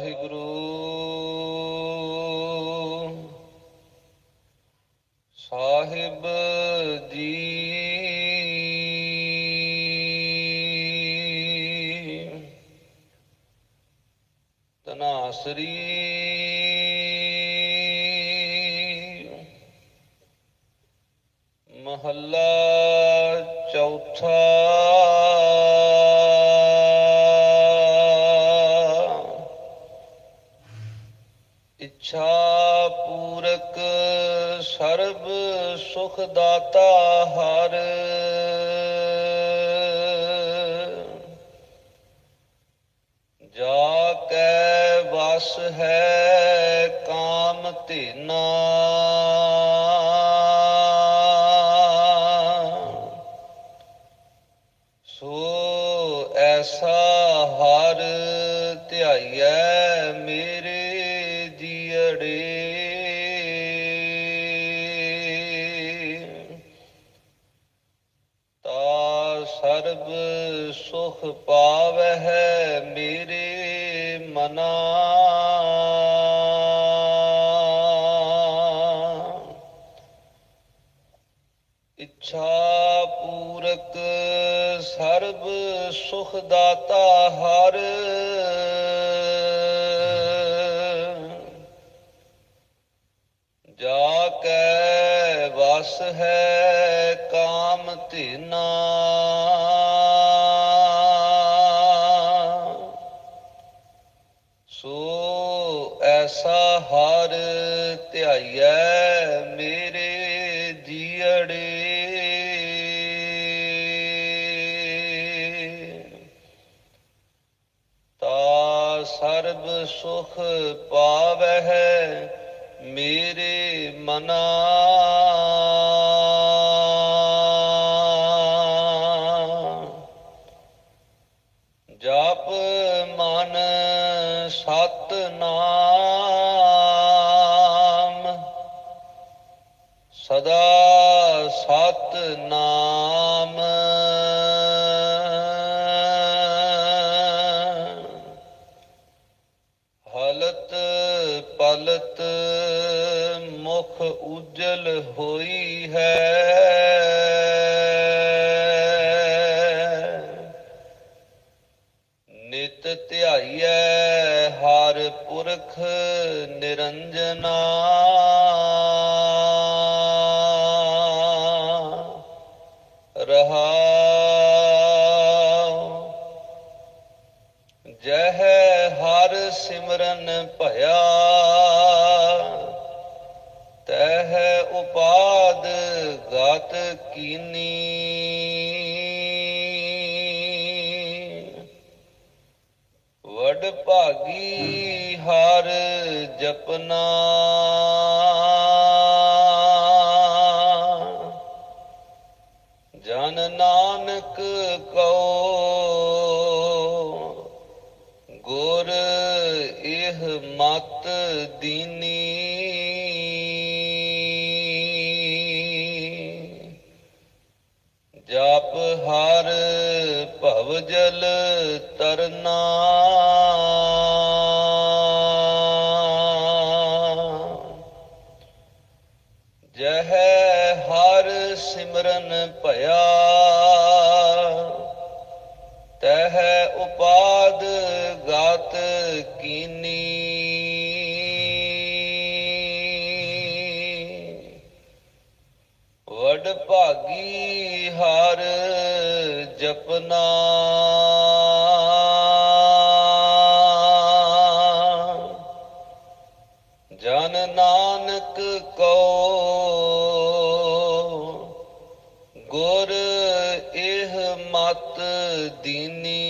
ਵਾਹਿਗੁਰੂ। ਸਾਹਿਬ ਜੀ। ਤਨਾਸਰੀ ਮਹੱਲਾ ਇੱਛਾ ਪੂਰਕ ਸਰਬ ਸੁਖ ਦਾਤਾ ਹਰ। ਜਾ ਕੈ ਵਸ ਹੈ ਕਾਮ ਧੀਨਾ। ਸੋ ਐਸਾ ਹਰ ਧਿਆਈਐ। ਸਰਬ ਸੁਖ ਪਾਵਹਿ ਮੇਰੇ ਮਨਾ। ਇੱਛਾ ਪੂਰਕ ਸਰਬ ਸੁਖ ਦਾਤਾ ਹਰ। ਜਾ ਕੈ ਵਸ ਹੈ ਕਾਮ ਧੀਨਾ। ਹਰ ਧਿਆਈਐ ਮੇਰੇ ਜੀਅੜੇ। ਤਾ ਸਰਬ ਸੁਖ ਪਾਵਹਿ ਮੇਰੇ ਮਨਾ। ਸਦਾ ਸਤ ਨਾਮ ਹਲਤ ਪਲਤ ਮੁਖ ਉਜਲ ਹੋਈ ਹੈ। ਨਿਤ ਧਿਆਈਐ ਹਰ ਪੁਰਖ ਨਿਰੰਜਨਾ। ਸਿਮਰਨ ਭਇਆ। ਤਹ ਉਪਾਦ ਗਤ ਕੀਨੀ। ਵਡ ਭਾਗੀ ਹਰ ਜਪਨਾ। ਜਨ ਨਾਨਕ ਕਉ ਗੁਰ ਇਹ ਮਤ ਦੀਨੀ। ਜਪ ਹਰ ਭਵ ਜਲ ਤਰਨਾ। ਜਹ ਹਰ ਸਿਮਰਨ ਭਇਆ। ਤਹ ਉਪਾਦ ਕੀਨੀ ਵਡ ਭਾਗੀ ਹਰ ਜਪਨਾ ਜਨ ਨਾਨਕ ਕਉ ਗੁਰ ਇਹ ਮਤ ਦੀਨੀ